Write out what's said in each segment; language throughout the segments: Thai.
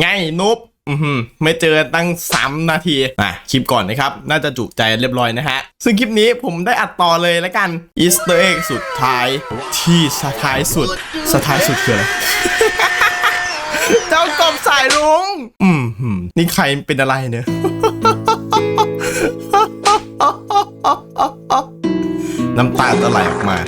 ไงนุ๊บอือหือไม่เจอตั้ง 3 นาทีอะคลิปก่อนนะครับ น่าจะจุใจเรียบร้อยนะฮะ ซึ่งคลิปนี้ผมได้อัดต่อเลยแล้วกันอีสเตอร์เอ็กสุดท้ายที่สท้ายสุดสท้ายสุดคืออะไรเจ้ากบสายลุงอืมหืมนี่ใครเป็นอะไรเนี่ยน้ำตาจะไหลออกมา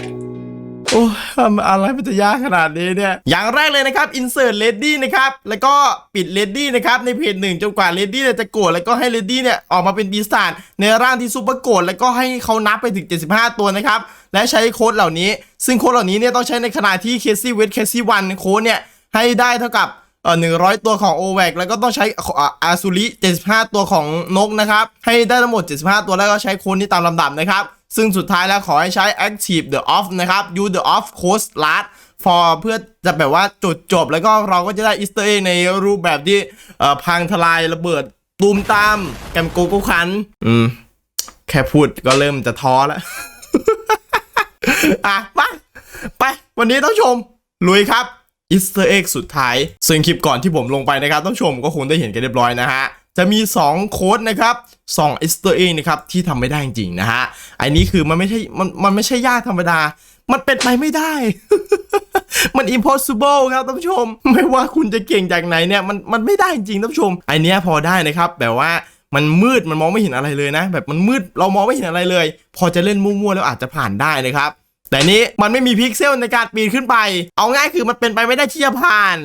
โอ้ยทำอะไรมันจะยากขนาดนี้เนี่ย อย่างแรกเลยนะครับ insert ready นะครับ แล้วก็ปิด ready นะครับ ในเพจหนึ่งจนกว่า ready เนี่ยจะโกรธแล้วก็ให้ ready เนี่ยออกมาเป็นปีศาจในร่างที่ซูเปอร์โกรธแล้วก็ให้เขานับไปถึง 75 ตัวนะครับ และใช้โค้ดเหล่านี้ ซึ่งโค้ดเหล่านี้เนี่ยต้องใช้ในขณะที่เคซี่เวทเคซี่วันโค้ดเนี่ยให้ได้เท่ากับเอ่อ100ตัวของ o v a c แล้วก็ต้องใช้อาซูริ75ตัวของนกนะครับ ให้ได้ทั้งหมด75ตัวแล้วก็ใช้โค้ดนี้ตามลำดับนะครับ ซึ่งสุดท้ายแล้วขอให้ใช้ active the off นะครับ use the off code last for เพื่อจะแบบว่าจุดจบ แล้วก็เราก็จะได้ easter egg ในรูปแบบที่พังทลายระเบิดตูมตามแกมโกโกคัน อืม แค่พูดก็เริ่มจะท้อแล้ว อะไปไป วันนี้ต้องชม ลุยครับอีสเตอร์เอ็กสุดท้ายซึ่งคลิปก่อนที่ผมลงไปนะครับ ต้องชมก็คงได้เห็นกันเรียบร้อยนะฮะ จะมี 2 โค้ดนะครับ2อีสเตอร์เอ็กนะครับที่ทำไม่ได้จริงๆนะฮะอันนี้คือมันไม่ใช่มันมันไม่ใช่ยากธรรมดา มันเป็นไปไม่ได้ มัน impossible ครับท่านผู้ชม ไม่ว่าคุณจะเก่งจากไหนเนี่ยมันมันไม่ได้จริงท่านผู้ชมไอเนี้ยพอได้นะครับแบบว่ามันมืดมันมองไม่เห็นอะไรเลยนะ แบบมันมืดเรามองไม่เห็นอะไรเลย พอจะเล่นมั่วๆแล้วอาจจะผ่านได้นะครับแต่นี้มันไม่มีพิกเซลในการปีนขึ้นไป เอาง่ายคือมันเป็นไปไม่ได้ที่จะผ่าน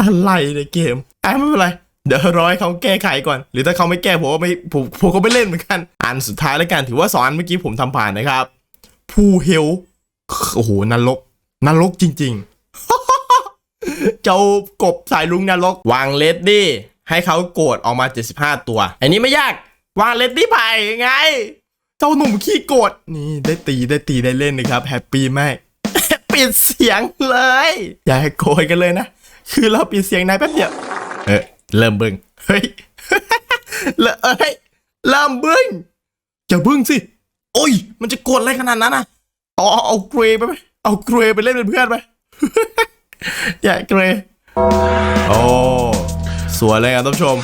อะไรในเกมอะไม่เป็นไร เดี๋ยวรอให้เขาแก้ไขก่อน หรือถ้าเขาไม่แก้ผมก็ไม่ผมผมก็ไม่เล่นเหมือนกัน อันสุดท้ายแล้วกันถือว่าสองอันเมื่อกี้ผมทำผ่านนะครับผู้เฮลโอ้โหนรกนรกจริงๆ เจ้ากบสายลุงนรกวางเลดดี้ให้เขาโกรธออกมา 75 ตัว อันนี้ไม่ยากวางเลดดี้ไปไง เจ้าหนุ่มขี้โกรธนี่ได้ตีได้ตีได้เล่นนะครับแฮปปี้มากปิดเสียงเลย อย่าให้โกรธกันเลยนะ คือเราปิดเสียงนายแป๊บเดียว เออเริ่มบึ้งเฮ้ยเริ่มเอ้ยเริ่มบึ้งอย่าบึ้งสิ โอ้ย มันจะโกรธอะไรขนาดนั้นอะเอาเอาเอาเกรย์ไปไหมเอาเกรย์ไปเล่นเป็นเพื่อนไปอย่าเกรย์โอ้สวยเลยครับท่านผู้ชม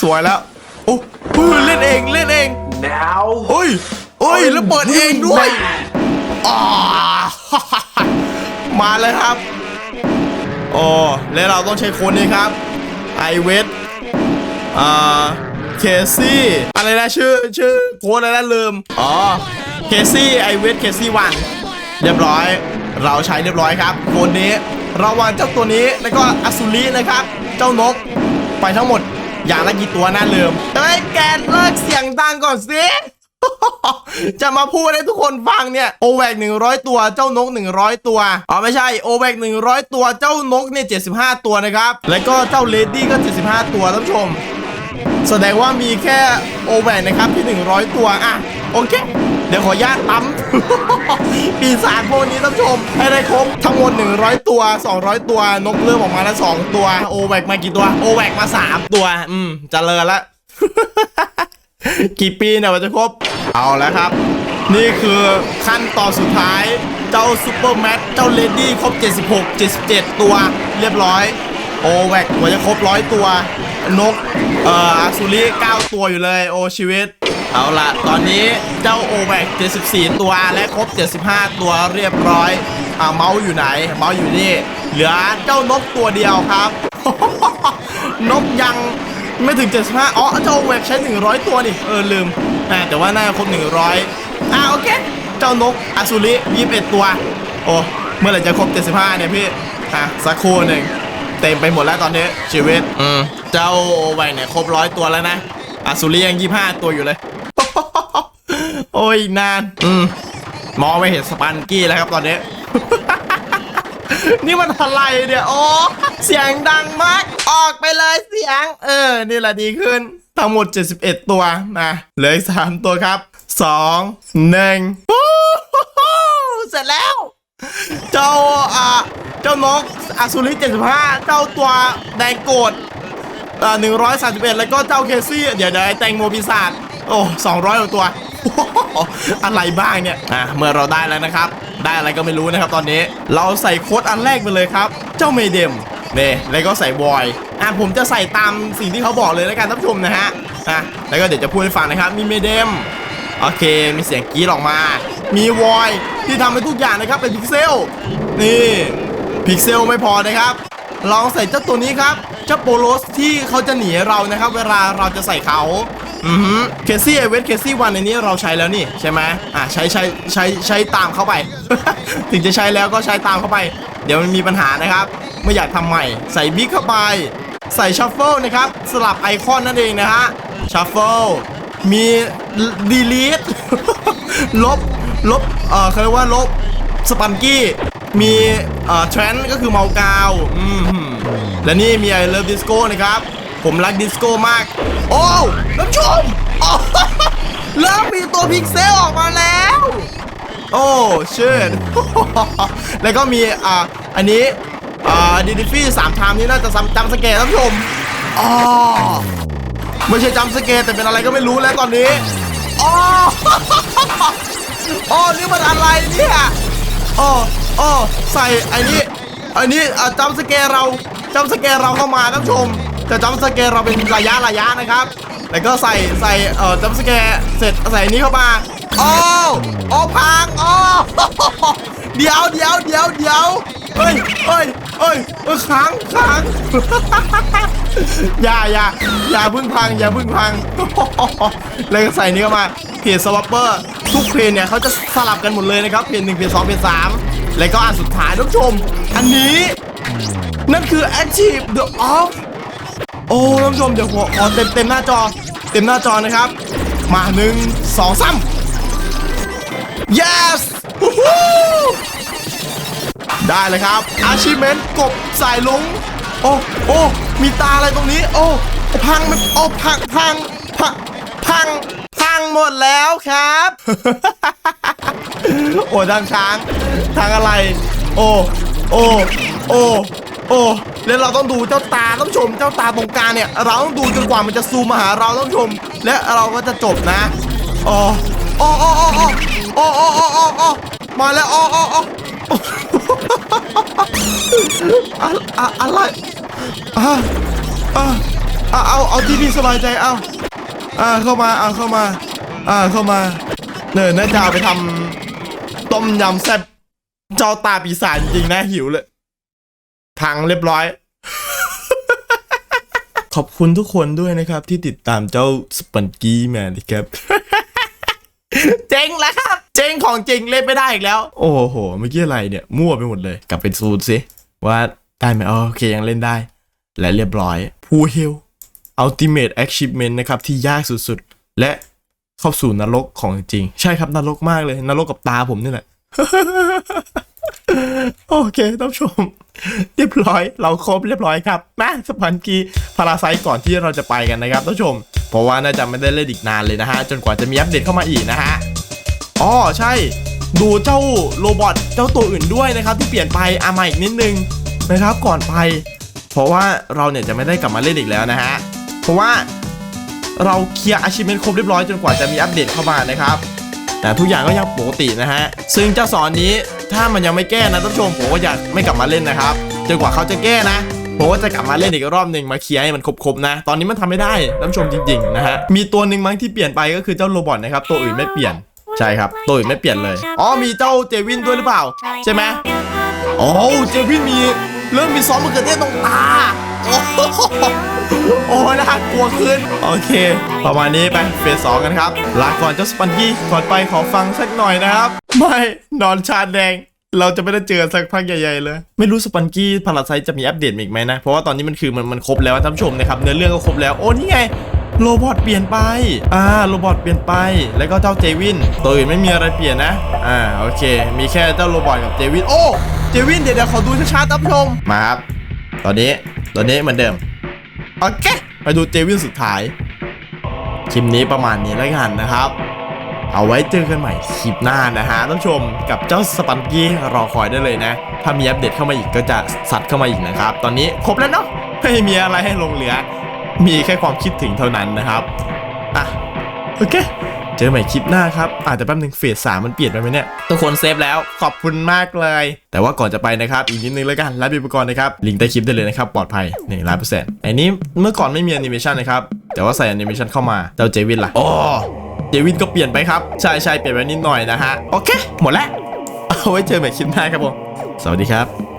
สวยแล้วโอ้เฮ้ยเล่นเองเล่นเอง Now โอ้ยโอ้ยแล้วเปิดเองด้วยอ่ามาเลยครับโอ้แล้วเราต้องใช้โค้ดนี้ครับ ไอเวทอ่าเคซี่อะไรนะชื่อชื่อโค้ดอะไรนะลืมอ๋อเคซี่ไอเวทเคซี่วันเรียบร้อย เราใช้เรียบร้อยครับโค้ดนี้เราวางเจ้าตัวนี้แล้วก็อสุรินะครับ เจ้านกไปทั้งหมดอย่างละกี่ตัวน่าลืมเฮ้ยแกเลิกเสียงดังก่อนสิ จะมาพูดให้ทุกคนฟังเนี่ยโอแวก100ตัวเจ้านก100ตัวอ๋อไม่ใช่โอแวก100ตัวเจ้านกเนี่ย75ตัวนะครับ แล้วก็เจ้าเลดี้ก็75ตัวท่านผู้ชม แสดงว่ามีแค่โอแวกนะครับที่100ตัวอะโอเค เดี๋ยวขออนุญาตตั้มปีศาจพวกนี้ท่านผู้ชม ให้ได้ครบทั้งหมด 100 ตัว 200 ตัวนกเริ่มออกมาแล้ว2ตัว โอแวกมากี่ตัว โอแวกมา 3 ตัว อืมเจริญละ กี่ปีเนี่ยมันจะครบ เอาแล้วครับ นี่คือขั้นตอนสุดท้าย เจ้าซูเปอร์แมทเจ้าเลดี้ครบ 76 77 ตัวเรียบร้อย โอแวกกว่าจะครบร้อยตัวนกเอ่ออาซูริ9 ตัวอยู่เลยโอชีวิต เอาละตอนนี้เจ้าโอแวก74 ตัวและครบ 75 ตัวเรียบร้อยอ่าเมาส์อยู่ไหน เมาส์อยู่นี่ เหลือเจ้านกตัวเดียวครับ นกยัง ไม่ถึง 75 อ๋อเจ้าแวกใช้ 100 ตัวนี่ เออ ลืมอ่าแต่ว่าน่าจะครบ 100 อ่าโอเค เจ้านกอสุริ21 ตัว โอ้เมื่อไหร่จะครบ 75 เนี่ยพี่ อะ สักครู่หนึ่งเต็มไปหมดแล้วตอนนี้ชีวิต อืม เจ้าแวกเนี่ยครบร้อยตัวแล้วนะอสุริยัง 25 ตัวอยู่เลย โอ้ยอีกนาน อืม มองไม่เห็นสปันกี้แล้วครับตอนนี้ นี่มันอะไรเนี่ย โอ้ เสียงดังมาก ออกไปเลยเสียง เออ นี่แหละดีขึ้น ทั้งหมด 71 ตัวนะเหลืออีก3ตัวครับ 2 1วู้ฮู้ฮู้เสร็จแล้ว เจ้าอ่าเจ้านกอสุริ75 เจ้าตัวแดงโกดอ่า131 แล้วก็เจ้าเคซี่ เดี๋ยวเดี๋ยวไอ้แตงโมปีศาจโอ้200กว่าตัวอะไรบ้างเนี่ย อะ เมื่อเราได้แล้วนะครับ ได้อะไรก็ไม่รู้นะครับตอนนี้ เราใส่โค้ดอันแรกไปเลยครับ เจ้าเมเดม นี่แล้วก็ใส่วอยอะผมจะใส่ตามสิ่งที่เขาบอกเลยแล้วกันท่านผู้ชมนะฮะอะแล้วก็เดี๋ยวจะพูดให้ฟังนะครับมีเมเดมโอเค มีเสียงกรีดออกมา มีวอยที่ทำให้ทุกอย่างนะครับเป็นพิกเซล นี่พิกเซลไม่พอนะครับ ลองใส่เจ้าตัวนี้ครับ เจ้าโปโลสที่เขาจะหนีเรานะครับ เวลาเราจะใส่เขา อือฮึเคซี่ไอเวสเคซี่วันในนี้เราใช้แล้วนี่ใช่ไหมอะใช้ใช้ใช้ใช้ตามเข้าไป ถึงจะใช้แล้วก็ใช้ตามเข้าไป เดี๋ยวมันมีปัญหานะครับ ไม่อยากทำใหม่ ใส่บิ๊กเข้าไป ใส่ชัฟเฟิลนะครับ สลับไอคอนนั่นเองนะฮะชัฟเฟิลมีดีลีทลบลบเอ่อเขาเรียกว่าลบสปันกี้มีเอ่อเทรนก็คือเมากาว อืมและนี่มีไอเลิฟดิสโก้นะครับ ผมรักดิสโก้มาก โอ้นผู้ชมโอ้เริ่มมีตัวพิกเซลออกมาแล้ว โอ้เชิดแล้วก็มีอ่าอันนี้อ่าดีดิฟี่สามไทม์นี้น่าจะจำสเกตท่านผู้ชมอ๋อไม่ใช่จำสเกตแต่เป็นอะไรก็ไม่รู้แล้วตอนนี้อ๋ออ๋อนี่มันอะไรเนี่ยอ๋ออ๋อใส่ไอ้นี่ไอ้นี่อ่าจำสเกตเราจำสเกตเราเข้ามาท่านผู้ชม แต่จำสเกตเราเป็นระยะระยะนะครับ แล้วก็ใส่ใส่เอ่อจำสเกตเสร็จใส่นี้เข้ามาอ๋ออ๋อพังอ๋อเดี๋ยวเดี๋ยวเดี๋ยวเดี๋ยวเฮ้ยเฮ้ยเฮ้ยเอ้ยค้างค้างอย่าอย่าอย่าพึ่งพังอย่าพึ่งพังแล้วก็ใส่นี้เข้ามาเพจสวอปเปอร์ทุกเพจเนี่ยเขาจะสลับกันหมดเลยนะครับเพจหนึ่งเพจสองเพจสามแล้วก็อันสุดท้ายทุกชม อันนี้ นั่นคือ Active the Off อ้ท่านผู้ชมเดี๋ยวขอขอเต็มเต็มหน้าจอ เต็มหน้าจอนะครับ มาหนึ่งสองสาม yes ได้เลยครับ achievement กบสายลุงโอ้โอ้มีตาอะไรตรงนี้ โอ้พังมันโอ้พังพังพังพังพังหมดแล้วครับ โอ้ทางช้างทางอะไร โอ้โอ้โอ้ โอ้แล้วเราต้องดูเจ้าตาต้องชม เจ้าตาตรงกลางเนี่ย เราต้องดูจนกว่ามันจะซูมมาหาเราต้องชม และเราก็จะจบนะอ๋ออ๋ออ๋ออ๋ออ๋ออ๋ออ๋ออ๋ออ๋อมาแล้วอ๋ออ๋ออ๋ออะอะอะไรอะอะอะเอาเอาที่พี่สบายใจเอาอ่าเข้ามาอ่าเข้ามาอ่าเข้ามาเนินน่าจะเอาไปทำต้มยำแซ่บเจ้าตาปีศาจจริงๆนะหิวเลย พังเรียบร้อย ขอบคุณทุกคนด้วยนะครับ ที่ติดตามเจ้าสปันกี้แมนนะครับเจ๊งแล้วครับ เจ๊งของจริงเล่นไม่ได้อีกแล้ว โอ้โหเมื่อกี้อะไรเนี่ย มั่วไปหมดเลย กลับไปซูนสิว่าได้ไหมโอเคยังเล่นได้ และเรียบร้อยพูเฮล Ultimate Achievement นะครับ ที่ยากสุดๆ และเข้าสู่นรกของจริง ใช่ครับนรกมากเลย นรกกับตาผมนี่แหละ โอเคท่านผู้ชม เรียบร้อย เราครบเรียบร้อยครับมาสปันกีพาราไซก่อนที่เราจะไปกันนะครับท่านผู้ชม เพราะว่าน่าจะไม่ได้เล่นอีกนานเลยนะฮะ จนกว่าจะมีอัปเดตเข้ามาอีกนะฮะอ๋อใช่ ดูเจ้าโรบอทเจ้าตัวอื่นด้วยนะครับ ที่เปลี่ยนไปอามาอีกนิดนึงนะครับก่อนไป เพราะว่าเราเนี่ยจะไม่ได้กลับมาเล่นอีกแล้วนะฮะเพราะว่าเราเคลียร์อาชีพเมนครบเรียบร้อยจนกว่าจะมีอัปเดตเข้ามานะครับ แต่ทุกอย่างก็ยังปกตินะฮะ ซึ่งเจ้าสอนนี้ถ้ามันยังไม่แก้นะท่านผู้ชมผมก็อยากไม่กลับมาเล่นนะครับจนกว่าเขาจะแก้นะผมก็จะกลับมาเล่นอีกรอบหนึ่งมาเคลียร์ให้มันครบๆนะ ตอนนี้มันทำไม่ได้ท่านผู้ชมจริงๆนะฮะ มีตัวหนึ่งมั้งที่เปลี่ยนไปก็คือเจ้าโรบอทนะครับ ตัวอื่นไม่เปลี่ยน ใช่ครับ ตัวอื่นไม่เปลี่ยนเลย อ๋อ มีเจ้าเจวินด้วยหรือเปล่า ใช่ไหมอ๋อ เจวินมี เริ่มมีซอสมะเขือเทศตรงตา โอ้โหโอ้น่ากลัวขึ้น โอเค ประมาณนี้ไปเฟสสองกันครับ ลาก่อนเจ้าสปันกี้ก่อนไปขอฟังสักหน่อยนะครับ ไม่ นอนชาดแดง เราจะไม่ได้เจอสักพักใหญ่ๆเลย ไม่รู้สปันกี้พาราไซจะมีอัปเดตอีกไหมนะ เพราะว่าตอนนี้มันคือมันมันครบแล้วท่านผู้ชมนะครับเนื้อเรื่องก็ครบแล้ว โอ้นี่ไงโรบอทเปลี่ยนไป อ่า โรบอทเปลี่ยนไป แล้วก็เจ้าเจวิน ตัวอื่นไม่มีอะไรเปลี่ยนนะ อ่า โอเค มีแค่เจ้าโรบอทกับเจวิน โอ้ เจวินเดี๋ยวเดี๋ยวขอดูช้าๆท่านผู้ชม มาครับ ตอนนี้ ตอนนี้เหมือนเดิม โอเค ไปดูเจวินสุดท้าย คลิปนี้ประมาณนี้แล้วกันนะครับ เอาไว้เจอกันใหม่คลิปหน้านะฮะท่านผู้ชมกับเจ้าสปันกี้รอคอยได้เลยนะ ถ้ามีอัปเดตเข้ามาอีกก็จะสัตว์เข้ามาอีกนะครับ ตอนนี้ครบแล้วเนาะไม่มีอะไรให้ลงเหลือ มีแค่ความคิดถึงเท่านั้นนะครับ อะ โอเคเจจอใหม่คลิปหน้าครับ อาจจะแป๊บนึงเฟสสามมันเปลี่ยนไปไหมเนี่ย ทุกคนเซฟแล้ว ขอบคุณมากเลย แต่ว่าก่อนจะไปนะครับ อีกนิดนึงแล้วกันรับอุปกรณ์นะครับ ลิงก์ใต้คลิปได้เลยนะครับ ปลอดภัยหนึ่งร้อยเปอร์เซ็นต์ไอ้นี้เมื่อก่อนไม่มีแอนิเมชันนะครับ แต่ว่าใส่แอนิเมชันเข้ามาเจ้าเจวินล่ะอ๋อเจวินก็เปลี่ยนไปครับใช่ใช่เปลี่ยนไปนิดหน่อยนะฮะโอเค หมดแล้วเอาไว้เจอใหม่คลิปหน้าครับผมสวัสดีครับ